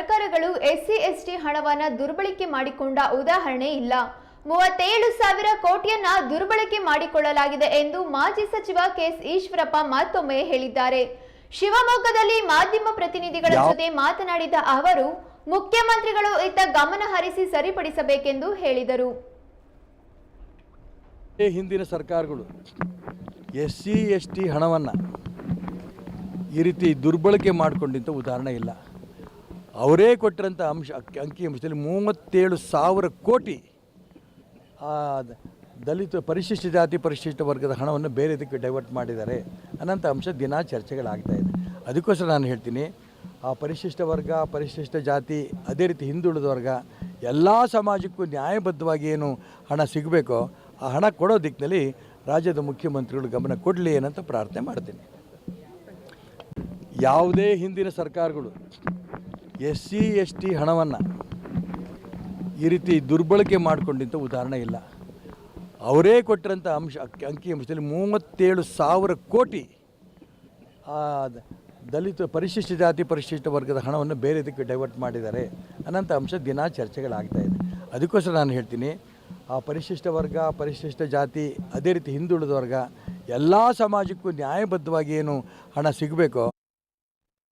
ಸರ್ಕಾರಗಳು SC ST ಹಣವನ್ನ ದುರ್ಬಳಕೆ ಮಾಡಿಕೊಂಡ ಉದಾಹರಣೆ ಇಲ್ಲ. ಮೂವತ್ತೇಳು ಸಾವಿರ ಕೋಟಿಯನ್ನ ದುರ್ಬಳಕೆ ಮಾಡಿಕೊಳ್ಳಲಾಗಿದೆ ಎಂದು ಮಾಜಿ ಸಚಿವ ಕೆಎಸ್ ಈಶ್ವರಪ್ಪ ಮತ್ತೊಮ್ಮೆ ಹೇಳಿದ್ದಾರೆ. ಶಿವಮೊಗ್ಗದಲ್ಲಿ ಮಾಧ್ಯಮ ಪ್ರತಿನಿಧಿಗಳ ಜೊತೆ ಮಾತನಾಡಿದ ಅವರು ಮುಖ್ಯಮಂತ್ರಿಗಳು ಇತ್ತ ಗಮನ ಹರಿಸಿ ಸರಿಪಡಿಸಬೇಕೆಂದು ಹೇಳಿದರು. ಈ ಹಿಂದಿನ ಸರ್ಕಾರಗಳು ಎಸ್ ಸಿ ಎಸ್ ಟಿ ಹಣವನ್ನು ಈ ರೀತಿ ದುರ್ಬಳಕೆ ಮಾಡಿಕೊಂಡಿದ್ದ ಉದಾಹರಣೆ ಇಲ್ಲ. ಅವರೇ ಕೊಟ್ಟಿರೋಂಥ ಅಂಶ, ಅಂಕಿ ಅಂಶದಲ್ಲಿ ಮೂವತ್ತೇಳು ಸಾವಿರ ಕೋಟಿ ದಲಿತ ಪರಿಶಿಷ್ಟ ಜಾತಿ ಪರಿಶಿಷ್ಟ ವರ್ಗದ ಹಣವನ್ನು ಬೇರೆ ಇದಕ್ಕೆ ಡೈವರ್ಟ್ ಮಾಡಿದ್ದಾರೆ. ಅನ್ನೋಂಥ ಅಂಶ ದಿನ ಚರ್ಚೆಗಳಾಗ್ತಾ ಇದೆ. ಅದಕ್ಕೋಸ್ಕರ ನಾನು ಹೇಳ್ತೀನಿ, ಆ ಪರಿಶಿಷ್ಟ ವರ್ಗ, ಪರಿಶಿಷ್ಟ ಜಾತಿ, ಅದೇ ರೀತಿ ಹಿಂದುಳಿದ ವರ್ಗ, ಎಲ್ಲ ಸಮಾಜಕ್ಕೂ ನ್ಯಾಯಬದ್ಧವಾಗಿ ಏನು ಹಣ ಸಿಗಬೇಕೋ, ಆ ಹಣ ಕೊಡೋ ದಿಕ್ಕಿನಲ್ಲಿ ರಾಜ್ಯದ ಮುಖ್ಯಮಂತ್ರಿಗಳು ಗಮನ ಕೊಡಲಿ ಏನಂತ ಪ್ರಾರ್ಥನೆ ಮಾಡ್ತೀನಿ. ಯಾವುದೇ ಹಿಂದಿನ ಸರ್ಕಾರಗಳು ಎಸ್ ಸಿ ಎಸ್ ಟಿ ಹಣವನ್ನು ಈ ರೀತಿ ದುರ್ಬಳಕೆ ಮಾಡಿಕೊಂಡಿದ್ದ ಉದಾಹರಣೆ ಇಲ್ಲ. ಅವರೇ ಕೊಟ್ಟಿರೋಂಥ ಅಂಶ, ಅಂಕಿ ಅಂಶದಲ್ಲಿ ಮೂವತ್ತೇಳು ಸಾವಿರ ಕೋಟಿ ದಲಿತ ಪರಿಶಿಷ್ಟ ಜಾತಿ ಪರಿಶಿಷ್ಟ ವರ್ಗದ ಹಣವನ್ನು ಬೇರೆ ಇದಕ್ಕೆ ಡೈವರ್ಟ್ ಮಾಡಿದ್ದಾರೆ. ಅನ್ನೋಂಥ ಅಂಶ ದಿನ ಚರ್ಚೆಗಳಾಗ್ತಾ ಇದೆ. ಅದಕ್ಕೋಸ್ಕರ ನಾನು ಹೇಳ್ತೀನಿ, ಆ ಪರಿಶಿಷ್ಟ ವರ್ಗ, ಪರಿಶಿಷ್ಟ ಜಾತಿ, ಅದೇ ರೀತಿ ಹಿಂದುಳಿದ ವರ್ಗ, ಎಲ್ಲ ಸಮಾಜಕ್ಕೂ ನ್ಯಾಯಬದ್ಧವಾಗಿ ಏನು ಹಣ ಸಿಗಬೇಕೋ